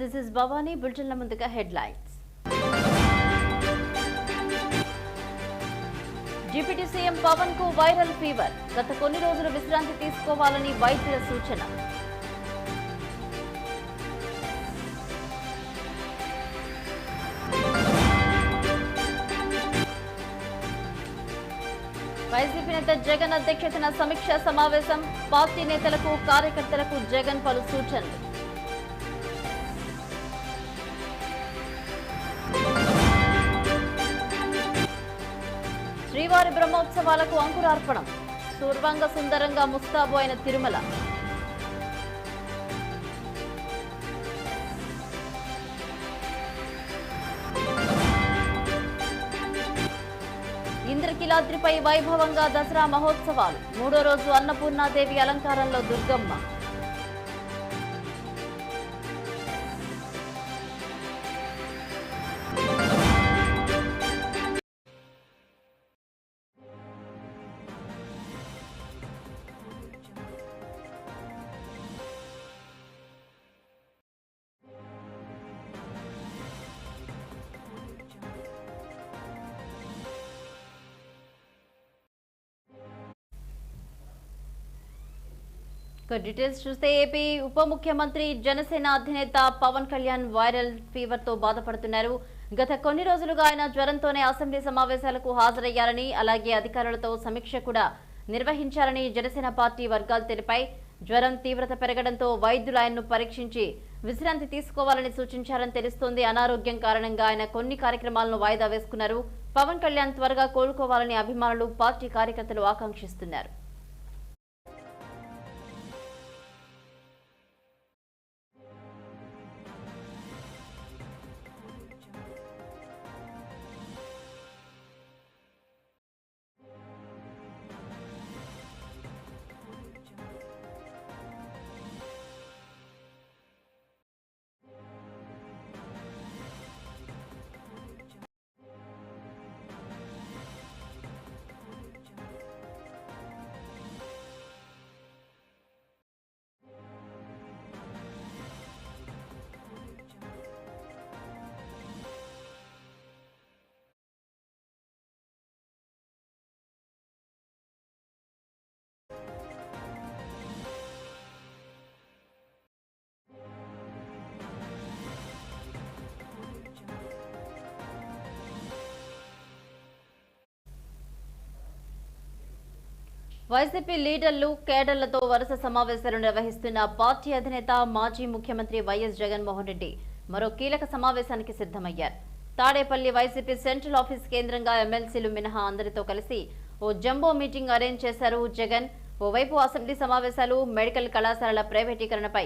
This is Bhavani బులెటిన్ల ముందుగా headlines deputy CM పవన్కు వైరల్ ఫీవర్ గత కొన్ని రోజులు విశ్రాంతి తీసుకోవాలని వైద్యుల సూచన. వైసీపీ నేత జగన్ అధ్యక్షతన సమీక్షా సమావేశం. పార్టీ నేతలకు కార్యకర్తలకు జగన్ పలు సూచనలు. శ్రీవారి బ్రహ్మోత్సవాలకు అంకురార్పణం. సూర్వాంగ సుందరంగా ముస్తాబు అయిన తిరుమల. ఇంద్రకిలాద్రిపై వైభవంగా దసరా మహోత్సవాలు. మూడో రోజు అన్నపూర్ణాదేవి అలంకారంలో దుర్గమ్మ. డీటెయిల్స్ చూస్తే ఏపీ ఉప ముఖ్యమంత్రి జనసేన అధినేత పవన్ కళ్యాణ్ వైరల్ ఫీవర్తో బాధపడుతున్నారు. గత కొన్ని రోజులుగా ఆయన జ్వరంతోనే అసెంబ్లీ సమావేశాలకు హాజరయ్యారని అలాగే అధికారులతో సమీక్ష కూడా నిర్వహించారని జనసేన పార్టీ వర్గాలు తెలిపాయి. జ్వరం తీవ్రత పెరగడంతో వైద్యులు ఆయన్ను పరీక్షించి విశ్రాంతి తీసుకోవాలని సూచించారని తెలుస్తోంది. అనారోగ్యం కారణంగా ఆయన కొన్ని కార్యక్రమాలను వాయిదా వేసుకున్నారు. పవన్ కళ్యాణ్ త్వరగా కోలుకోవాలని అభిమానులు పార్టీ కార్యకర్తలు ఆకాంక్షిస్తున్నారు. వైసీపీ లీడర్లు కేడర్లతో వరుస సమావేశాలు నిర్వహిస్తున్న పార్టీ అధినేత మాజీ ముఖ్యమంత్రి వైఎస్ జగన్మోహన్ రెడ్డి మరో కీలక సమావేశానికి సిద్ధమయ్యారు. తాడేపల్లి వైసీపీ సెంట్రల్ ఆఫీస్ కేంద్రంగా ఎమ్మెల్సీలు మినహా అందరితో కలిసి ఓ జంబో మీటింగ్ అరేంజ్ చేశారు జగన్. ఓవైపు అసెంబ్లీ సమావేశాలు మెడికల్ కళాశాలల ప్రైవేటీకరణపై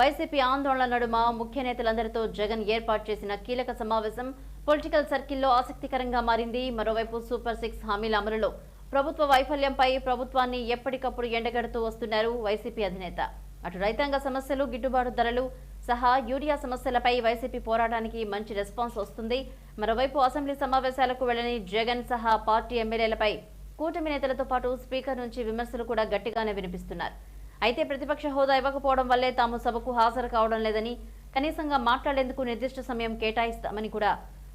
వైసీపీ ఆందోళన నడుమ ముఖ్య నేతలందరితో జగన్ ఏర్పాటు చేసిన కీలక సమావేశం పొలిటికల్ సర్కిల్లో ఆసక్తికరంగా మారింది. మరోవైపు సూపర్ సిక్స్ హామీల అమలులో ప్రభుత్వ వైఫల్యంపై ప్రభుత్వాన్ని ఎప్పటికప్పుడు ఎండగడుతూ వస్తున్నారు వైసీపీ అధినేత. అటు రైతాంగ సమస్యలు గిట్టుబాటు ధరలు సహా యూరియా సమస్యలపై వైసీపీ పోరాటానికి మంచి రెస్పాన్స్ వస్తుంది. మరోవైపు అసెంబ్లీ సమావేశాలకు వెళ్ళని జగన్ సహా పార్టీ ఎమ్మెల్యేలపై కూటమి నేతలతో పాటు స్పీకర్ నుంచి విమర్శలు కూడా గట్టిగానే వినిపిస్తున్నారు. అయితే ప్రతిపక్ష హోదా ఇవ్వకపోవడం వల్లే తాము సభకు హాజరు కావడం లేదని కనీసంగా మాట్లాడేందుకు నిర్దిష్ట సమయం కేటాయిస్తామని కూడా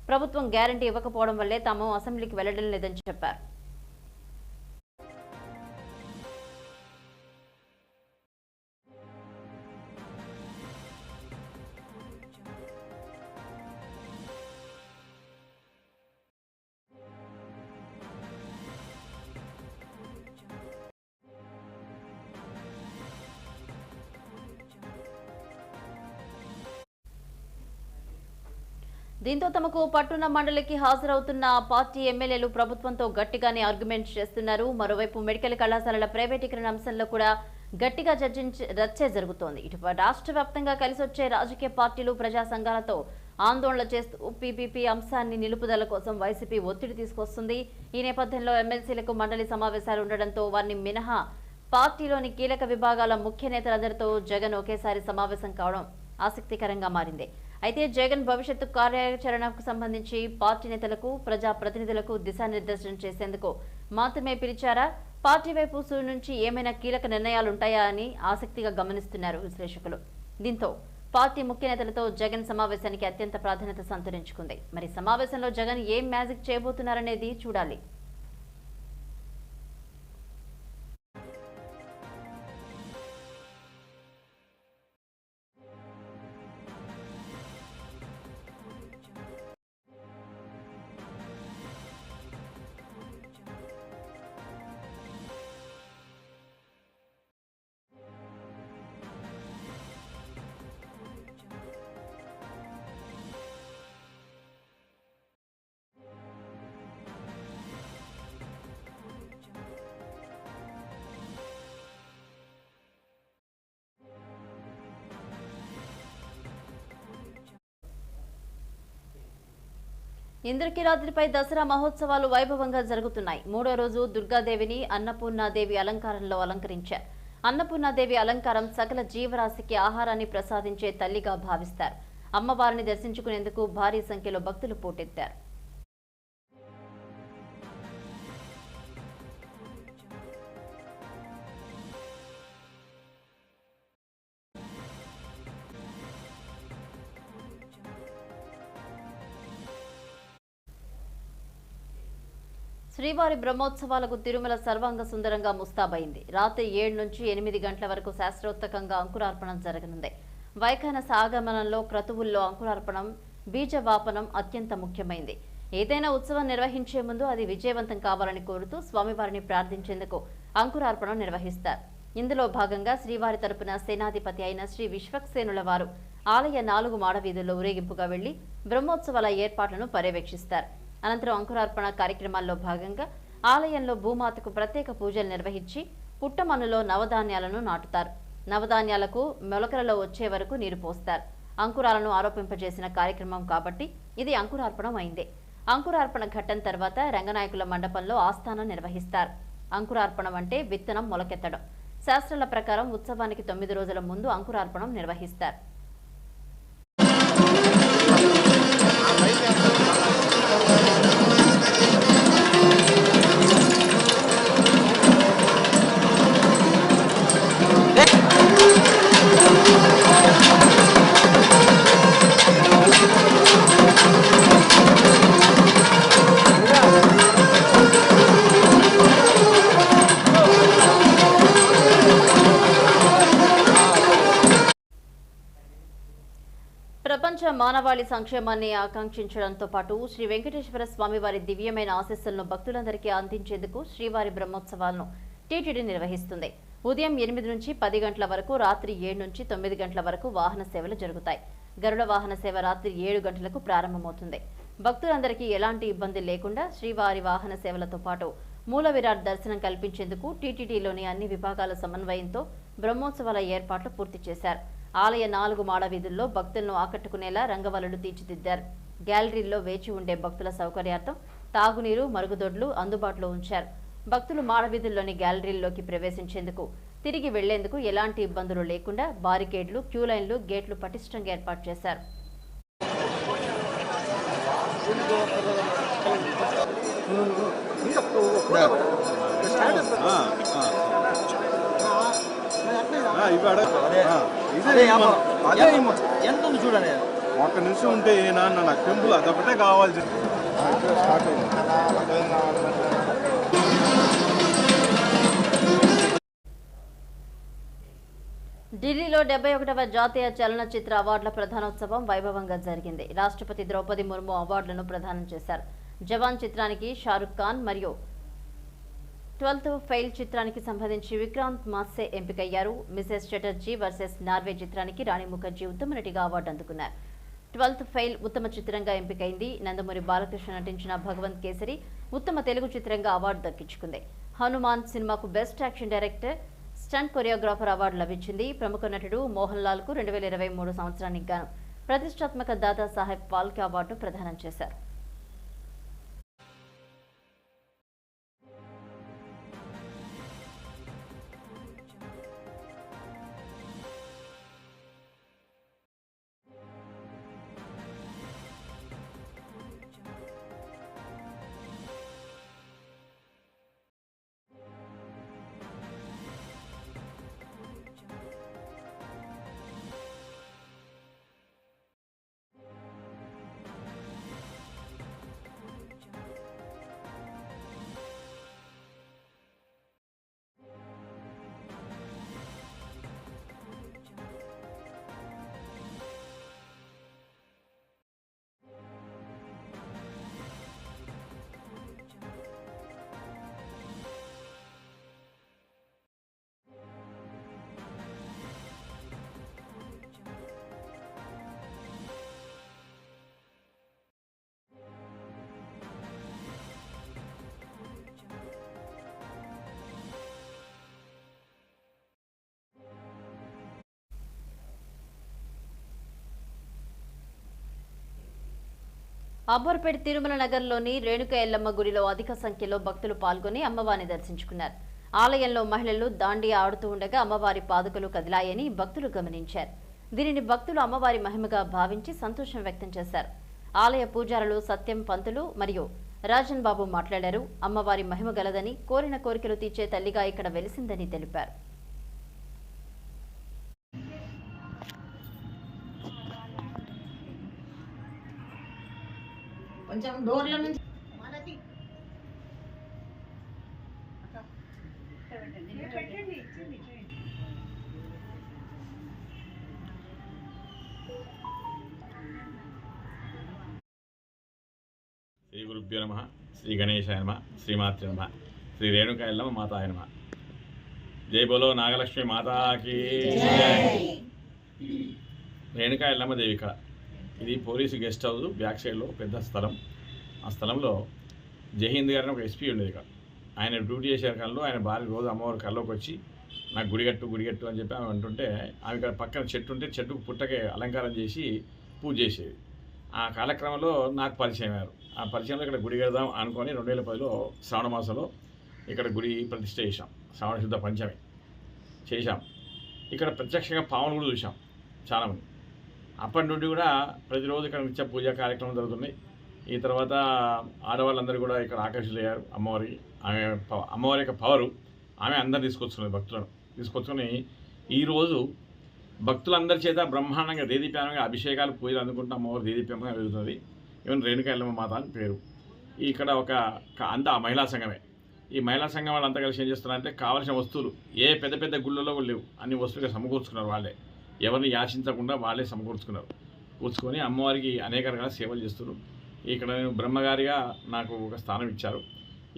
ప్రభుత్వం గ్యారంటీ ఇవ్వకపోవడం వల్లే తాము అసెంబ్లీకి వెళ్ళడం లేదని చెప్పారు. దీంతో తమకు పట్టున్న మండలికి హాజరవుతున్న పార్టీ ఎమ్మెల్యేలు ప్రభుత్వంతో గట్టిగానే ఆర్గ్యుమెంట్ చేస్తున్నారు. మరోవైపు మెడికల్ కళాశాలల ప్రైవేటీకరణ అంశంలో కూడా గట్టిగా చర్చించే రచ్చే జరుగుతోంది. ఇటు రాష్ట్ర వ్యాప్తంగా కలిసి వచ్చే రాజకీయ పార్టీలు ప్రజా సంఘాలతో ఆందోళన చేస్తూ పీపీపీ అంశాన్ని నిలుపుదల కోసం వైసీపీ ఒత్తిడి తీసుకొస్తుంది. ఈ నేపథ్యంలో ఎమ్మెల్సీలకు మండలి సమావేశాలు ఉండడంతో వారిని మినహా పార్టీలోని కీలక విభాగాల ముఖ్య నేతలందరితో జగన్ ఒకేసారి సమావేశం కావడం ఆసక్తికరంగా మారింది. అయితే జగన్ భవిష్యత్తు కార్యాచరణకు సంబంధించి పార్టీ నేతలకు ప్రజా ప్రతినిధులకు దిశానిర్దేశం చేసేందుకు మాత్రమే పిలిచారా? పార్టీ వైపు నుంచి ఏమైనా కీలక నిర్ణయాలుంటాయా అని ఆసక్తిగా గమనిస్తున్నారు విశ్లేషకులు. దీంతో పార్టీ ముఖ్య నేతలతో జగన్ సమావేశానికి అత్యంత ప్రాధాన్యత సంతరించుకుంది. మరి సమావేశంలో జగన్ ఏం మ్యాజిక్ చేయబోతున్నారనేది చూడాలి. ఇంద్రకీలాద్రిపై దసరా మహోత్సవాలు వైభవంగా జరుగుతున్నాయి. మూడో రోజు దుర్గాదేవిని అన్నపూర్ణాదేవి అలంకారంలో అలంకరించారు. అన్నపూర్ణాదేవి అలంకారం సకల జీవరాశికి ఆహారాన్ని ప్రసాదించే తల్లిగా భావిస్తారు. అమ్మవారిని దర్శించుకునేందుకు భారీ సంఖ్యలో భక్తులు పోటెత్తారు. శ్రీవారి బ్రహ్మోత్సవాలకు తిరుమల సర్వాంగ సుందరంగా ముస్తాబైంది. రాత్రి ఏడు నుంచి ఎనిమిది గంటల వరకు శాస్త్రోత్తకంగా అంకురార్పణం జరగనుంది. వైఖాన సాగమనంలో క్రతువుల్లో అంకురార్పణం బీజవాపనం అత్యంత ముఖ్యమైంది. ఏదైనా ఉత్సవం నిర్వహించే ముందు అది విజయవంతం కావాలని కోరుతూ స్వామివారిని ప్రార్థించేందుకు అంకురార్పణం నిర్వహిస్తారు. ఇందులో భాగంగా శ్రీవారి తరపున సేనాధిపతి అయిన శ్రీ విశ్వక్సేనుల వారు ఆలయ నాలుగు మాడవీధుల్లో ఊరేగింపుగా వెళ్ళి బ్రహ్మోత్సవాల ఏర్పాట్లను పర్యవేక్షిస్తారు. అనంతరం అంకురార్పణ కార్యక్రమాల్లో భాగంగా ఆలయంలో భూమాతకు ప్రత్యేక పూజలు నిర్వహించి పుట్టమన్నులో నవధాన్యాలను నాటుతారు. నవధాన్యాలకు మొలకలలో వచ్చే వరకు నీరు పోస్తారు. అంకురాలను ఆరోపింపజేసిన కార్యక్రమం కాబట్టి ఇది అంకురార్పణం అయింది అంకురార్పణ ఘట్టం తర్వాత రంగనాయకుల మండపంలో ఆస్థానం నిర్వహిస్తారు. అంకురార్పణం అంటే విత్తనం మొలకెత్తడం. శాస్త్రాల ప్రకారం ఉత్సవానికి తొమ్మిది రోజుల ముందు అంకురార్పణం నిర్వహిస్తారు. ప్రపంచ మానవాళి సంక్షేమాన్ని ఆకాంక్షించడంతో పాటు శ్రీ వెంకటేశ్వర స్వామి వారి దివ్యమైన ఆశీస్సులను భక్తులందరికీ అందించేందుకు శ్రీవారి బ్రహ్మోత్సవాలను టీటీడీ నిర్వహిస్తుంది. ఉదయం ఎనిమిది నుంచి పది గంటల వరకు రాత్రి ఏడు నుంచి తొమ్మిది గంటల వరకు వాహన సేవలు జరుగుతాయి. గరుడ వాహన సేవ రాత్రి ఏడు గంటలకు ప్రారంభమవుతుంది. భక్తులందరికీ ఎలాంటి ఇబ్బంది లేకుండా శ్రీవారి వాహన సేవలతో పాటు మూల విరాట్ దర్శనం కల్పించేందుకు టీటీడీలోని అన్ని విభాగాల సమన్వయంతో బ్రహ్మోత్సవాల ఏర్పాట్లు పూర్తి చేశారు. ఆలయ నాలుగు మాడ వీధుల్లో భక్తులను ఆకట్టుకునేలా రంగవల్లులు తీర్చిదిద్దారు. గ్యాలరీల్లో వేచి ఉండే భక్తుల సౌకర్యార్థం తాగునీరు మరుగుదొడ్లు అందుబాటులో ఉంచారు. భక్తులు మాడవీధుల్లోని గ్యాలరీల్లోకి ప్రవేశించేందుకు తిరిగి వెళ్ళేందుకు ఎలాంటి ఇబ్బందులు లేకుండా బారికేడ్లు క్యూ లైన్లు గేట్లు పటిష్టంగా ఏర్పాటు చేశారు. ఆ, ఎంత ఉంది చూడండి. ఒక్క నిమిషం ఉంటే ఏ నాన్న నాకు టెంపుల్ అదొకటే కావాలి స్టార్ట్ అయింది. ఢిల్లీలో డెబ్బై ఒకటవ జాతీయ చలనచిత్ర అవార్డుల ప్రధానోత్సవం వైభవంగా జరిగింది. రాష్ట్రపతి ద్రౌపది ముర్ము అవార్డులను ప్రదానం చేశారు. జవాన్ చిత్రానికి షారుఖ్ ఖాన్ మరియు ట్వెల్త్ ఫెయిల్ చిత్రానికి సంబంధించి విక్రాంత్ మాస్సే ఎంపికయ్యారు. మిసెస్ చటర్జీ వర్సెస్ నార్వే చిత్రానికి రాణి ముఖర్జీ ఉత్తమ నటిగా అవార్డు అందుకున్నారు. ట్వెల్త్ ఫెయిల్ ఉత్తమ చిత్రంగా ఎంపికైంది. నందమూరి బాలకృష్ణ నటించిన భగవంత్ కేసరి ఉత్తమ తెలుగు చిత్రంగా అవార్డు దక్కించుకుంది. హనుమాన్ సినిమాకు best action director stunt choreographer award లభించింది. ప్రముఖ నటుడు మోహన్ లాల్కు రెండు వేల ఇరవై మూడు సంవత్సరానికి గాను ప్రతిష్టాత్మక దాదా సాహెబ్ ఫాల్కే అవార్డు ప్రదానం చేశారు. అబ్బోర్పేట తిరుమల నగర్లోని రేణుక ఎల్లమ్మ గుడిలో అధిక సంఖ్యలో భక్తులు పాల్గొని అమ్మవారిని దర్శించుకున్నారు. ఆలయంలో మహిళలు దాండియా ఆడుతూ ఉండగా అమ్మవారి పాదుకలు కదిలాయని భక్తులు గమనించారు. దీనిని భక్తులు అమ్మవారి మహిమగా భావించి సంతోషం వ్యక్తం చేశారు. ఆలయ పూజారులు సత్యం పంతులు మరియు రాజన్ బాబు మాట్లాడారు. అమ్మవారి మహిమ గలదని కోరిన కోరికలు తీర్చే తల్లిగా ఇక్కడ వెలిసిందని తెలిపారు. కొంచెం డోర్ల నుంచి శ్రీ గురుభ్యో నమ శ్రీ గణేశాయ నమ శ్రీమాత్రి నమ శ్రీ రేణుకా ఎల్లమ్మ మాతాయ నమ. జై బోలో నాగలక్ష్మి మాతాకి రేణుకా ఎల్లమ్మ దేవి ఇక్కడ ఇది పోలీసు గెస్ట్ హౌస్ బ్యాక్ సైడ్లో పెద్ద స్థలం. ఆ స్థలంలో జయహింద్ గారిని ఒక ఎస్పీ ఉండేది ఇక్కడ. ఆయన డ్యూటీ చేసే కాలంలో ఆయన భార్య రోజు అమ్మవారి కల్లోకి వచ్చి నాకు గుడిగట్టు గుడిగట్టు అని చెప్పి ఆమె అంటుంటే ఆమె ఇక్కడ పక్కన చెట్టు ఉంటే చెట్టుకు పుట్టకే అలంకారం చేసి పూజ చేసేది. ఆ కాలక్రమంలో నాకు పరిచయం అయ్యారు. ఆ పరిచయంలో ఇక్కడ గుడి కడదాం అనుకొని రెండు వేల పదిలో శ్రావణ మాసంలో ఇక్కడ గుడి ప్రతిష్ట చేశాం. శ్రావణ శుద్ధ పంచమి చేశాం. ఇక్కడ ప్రత్యక్షంగా పావును కూడా చూసాం చాలామంది అప్పటి నుండి కూడా ప్రతిరోజు ఇక్కడ నిత్య పూజా కార్యక్రమం జరుగుతున్నాయి. ఈ తర్వాత ఆడవాళ్ళందరూ కూడా ఇక్కడ ఆకర్షితులయ్యారు. అమ్మవారికి ఆమె అమ్మవారి యొక్క పవరు ఆమె అందరు తీసుకొచ్చుకున్నది భక్తులను తీసుకొచ్చుకొని ఈరోజు భక్తులందరి చేత బ్రహ్మాండంగా దేదీప్యానంగా అభిషేకాలు పూజలు అందుకుంటూ అమ్మవారు దేదీప్యంగా వెలుగుతుంది. ఈవెన్ రేణుకాయలమ్మ మాత అని పేరు. ఇక్కడ ఒక అంత మహిళా సంఘమే. ఈ మహిళా సంఘం వాళ్ళంతా కలిసి ఏం చేస్తున్నారంటే కావాల్సిన వస్తువులు ఏ పెద్ద పెద్ద గుళ్ళలో కూడా లేవు. అన్ని వస్తువులు సమకూర్చుకున్నారు వాళ్ళే. ఎవరిని యాచించకుండా వాళ్ళే సమకూర్చుకున్నారు. కూర్చుకొని అమ్మవారికి అనేక రకాల సేవలు చేస్తున్నారు. ఇక్కడ నేను బ్రహ్మగారిగా నాకు ఒక స్థానం ఇచ్చారు.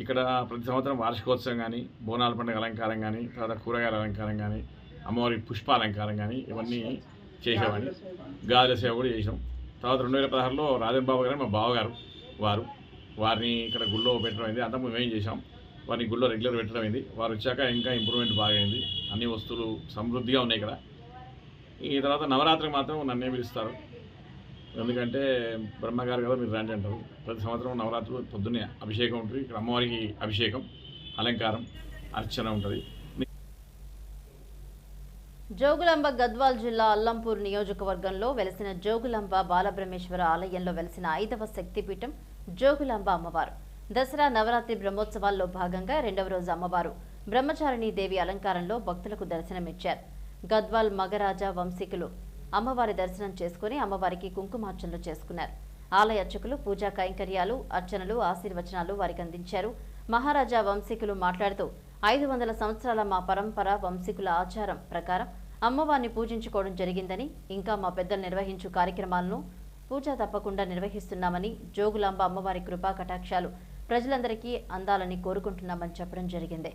ఇక్కడ ప్రతి సంవత్సరం వార్షికోత్సవం కానీ బోనాల పండుగ అలంకారం కానీ తర్వాత కూరగాయల అలంకారం కానీ అమ్మవారి పుష్ప అలంకారం కానీ ఇవన్నీ చేసేవాడిని. గాజుల సేవ కూడా చేసాం తర్వాత రెండు వేల పదహారులో రాజన్ బాబు గారు మా బావగారు వారు. వారిని ఇక్కడ గుళ్ళో పెట్టడం అయింది. అంతా మేము ఏం చేసాం వారిని గుళ్ళో రెగ్యులర్ పెట్టడం అయింది. వారు వచ్చాక ఇంకా ఇంప్రూవ్మెంట్ బాగా అయింది. అన్ని వస్తువులు సమృద్ధిగా ఉన్నాయి ఇక్కడ. ఈ తర్వాత నవరాత్రికి మాత్రం నన్నే పిలుస్తారు. ఎందుకంటే బ్రహ్మగారు కదా మీరు రండి అంటారు. ప్రతి సంవత్సరం నవరాత్రులు పొద్దున్నే అభిషేకం ఉంటుంది. ఇక్కడ అమ్మవారికి అభిషేకం అలంకారం అర్చన ఉంటుంది. జోగులాంబ గద్వాల్ జిల్లా అల్లంపూర్ నియోజకవర్గంలో వెలసిన జోగులాంబ బాలబ్రహ్మేశ్వర ఆలయంలో వెలసిన ఐదవ శక్తిపీఠం జోగులాంబ అమ్మవారు. దసరా నవరాత్రి బ్రహ్మోత్సవాల్లో భాగంగా రెండవ రోజు అమ్మవారు బ్రహ్మచారిణీ దేవి అలంకారంలో భక్తులకు దర్శనమిచ్చారు. గద్వాల్ మగరాజా వంశీకులు అమ్మవారి దర్శనం చేసుకుని అమ్మవారికి కుంకుమార్చనలు చేసుకున్నారు. ఆలయ అర్చకులు పూజా కైంకర్యాలు అర్చనలు ఆశీర్వచనాలు వారికి అందించారు. మహారాజా వంశీకులు మాట్లాడుతూ ఐదు వందల సంవత్సరాల మా పరంపర వంశీకుల ఆచారం ప్రకారం అమ్మవారిని పూజించుకోవడం జరిగిందని ఇంకా మా పెద్దలు నిర్వహించు కార్యక్రమాలను పూజ తప్పకుండా నిర్వహిస్తున్నామని జోగులాంబ అమ్మవారి కృపా కటాక్షాలు ప్రజలందరికీ అందాలని కోరుకుంటున్నామని చెప్పడం జరిగింది.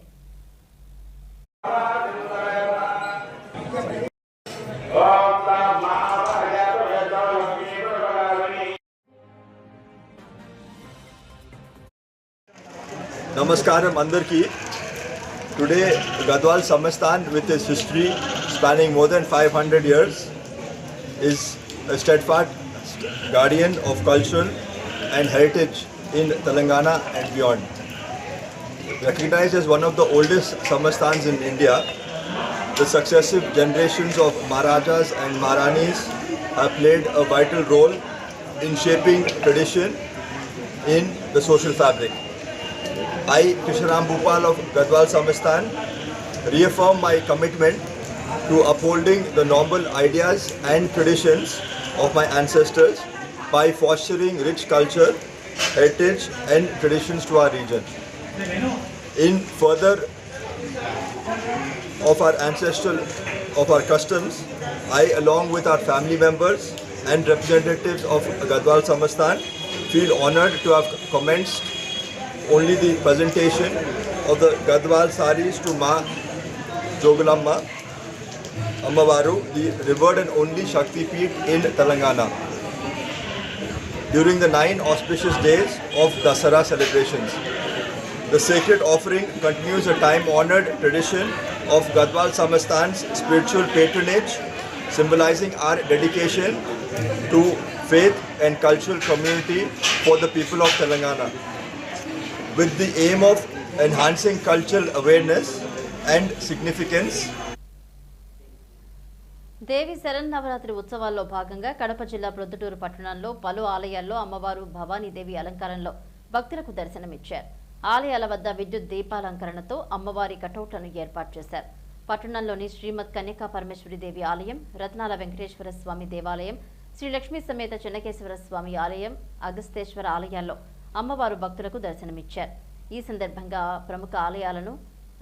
Namaskaram Andarki. Today, Gadwal Samasthan, with its history spanning more than 500 years, is a steadfast guardian of culture and heritage in Telangana and beyond. Recognized as one of the oldest Samastans in India, the successive generations of Maharajas and Maharanis have played a vital role in shaping tradition in the social fabric. I, Kisharam Bhupal of Gadwal Samasthan, reaffirm my commitment to upholding the noble ideas and traditions of my ancestors by fostering rich culture, heritage and traditions to our region. In further of our ancestral, of our customs, I along with our family members and representatives of Gadwal Samasthan feel honored to have commenced only the presentation of the Gadwal saris to Ma Jogulamma Ammavaru, the revered and only Shakti Peeth in Telangana. During the nine auspicious days of Dasara celebrations, the sacred offering continues a time-honored tradition of Gadwal Samasthan's spiritual patronage, symbolizing our dedication to faith and cultural community for the people of Telangana with the aim of enhancing cultural awareness and significance దేవి శరణ్ నవరాత్రి ఉత్సవాల్లో భాగంగా కడప జిల్లా ప్రొద్దుటూరు పట్టణంలో పలు ఆలయాల్లో అమ్మవారు భవానీదేవి అలంకారంలో భక్తులకు దర్శనమిచ్చారు ఆలయాల వద్ద విద్యుత్ దీపాలంకరణతో అమ్మవారి కటౌట్లను ఏర్పాటు చేశారు. పట్టణంలోని శ్రీమద్ కన్యకా పరమేశ్వరి దేవి ఆలయం రత్నాల వెంకటేశ్వర స్వామి దేవాలయం శ్రీ లక్ష్మీ సమేత చెన్నకేశ్వర స్వామి ఆలయం అగస్తేశ్వర ఆలయాల్లో అమ్మవారు భక్తులకు దర్శనమిచ్చారు. ఈ సందర్భంగా ప్రముఖ ఆలయాలను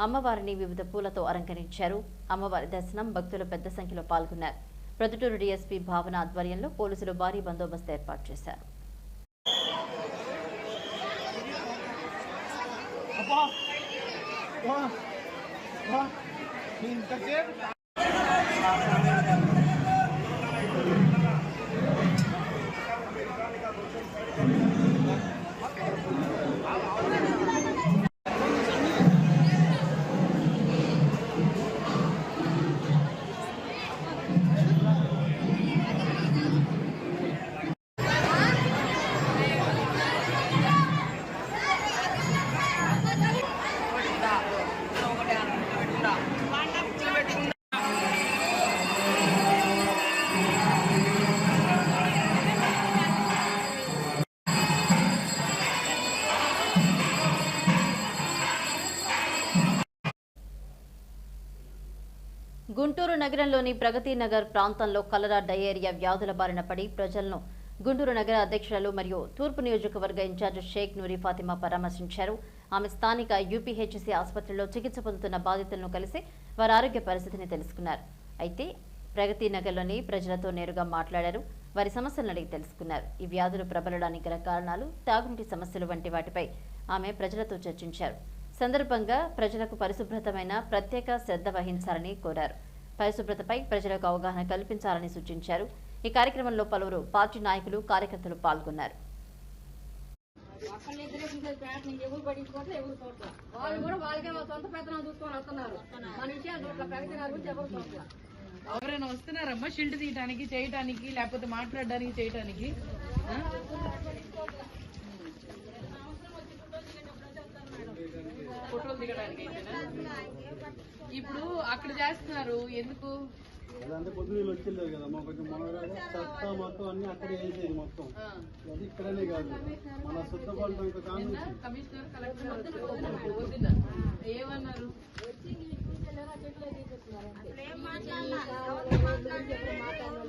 అమ్మవారిని వివిధ పూలతో అలంకరించారు. అమ్మవారి దర్శనం భక్తులు పెద్ద సంఖ్యలో పాల్గొన్నారు. ప్రొద్దుటూరు డీఎస్పీ భావన ఆధ్వర్యంలో పోలీసులు భారీ బందోబస్తు ఏర్పాటు చేశారు. Apa? Wah. Wah. Minta Guntur నగరంలోని ప్రగతి నగర్ ప్రాంతంలో కలరా డయేరియా వ్యాధుల బారిన పడి ప్రజలను గుంటూరు నగర అధ్యక్షురాలు మరియు తూర్పు నియోజకవర్గ ఇన్ఛార్జ్ షేక్ నూరి ఫాతిమా పరామర్శించారు. ఆమె స్థానిక యూపీహెచ్సీ ఆసుపత్రిలో చికిత్స పొందుతున్న బాధితులను కలిసి వారి ఆరోగ్య పరిస్థితిని తెలుసుకున్నారు. అయితే ప్రగతి నగర్లోని ప్రజలతో నేరుగా మాట్లాడారు. వారి సమస్యలను అడిగి తెలుసుకున్నారు. ఈ వ్యాధులు ప్రబలడానికి గల కారణాలు తాగునీటి సమస్యలు వంటి వాటిపై ఆమె ప్రజలతో చర్చించారు. సందర్భంగా ప్రజలకు పరిశుభ్రతమైన ప్రత్యేక శ్రద్ధ వహించాలని కోరారు. పరిశుభ్రతపై ప్రజలకు అవగాహన కల్పించాలని సూచించారు. ఈ కార్యక్రమంలో పలువురు పార్టీ నాయకులు కార్యకర్తలు పాల్గొన్నారు. వాళ్ళు కూడా వాళ్ళకే వాళ్ళ సొంత పెత్తనం చూసుకొని వస్తున్నారు. మన విషయాలు చూడట్ల ప్రగతి గారి గురించి ఎవరు చూడట్ల ఎవరైనా వస్తున్నారమ్మా? షిల్డ్ తీయడానికి చేయటానికి లేకపోతే మాట్లాడడానికి చేయటానికి? ఆ? ఫోటోలు దిగడానికి? ఇప్పుడు అక్కడ చేస్తున్నారు. ఎందుకు? అదంతా పొద్దున్న వచ్చింది కదమ్మా కొంచెం మనవరాలు చెత్త మొత్తం అన్ని అక్కడే వేసేది మొత్తం. అది ఇక్కడనే కాదు. మన కమిషనర్ కలెక్టర్ ఏమన్నారు?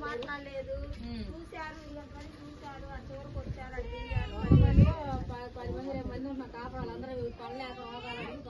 మాట్లాడలేదు. చూశారు ఇలా పని చూశారు ఆ చివరికి వచ్చారు అది తిరిగారు పది మంది ఉన్న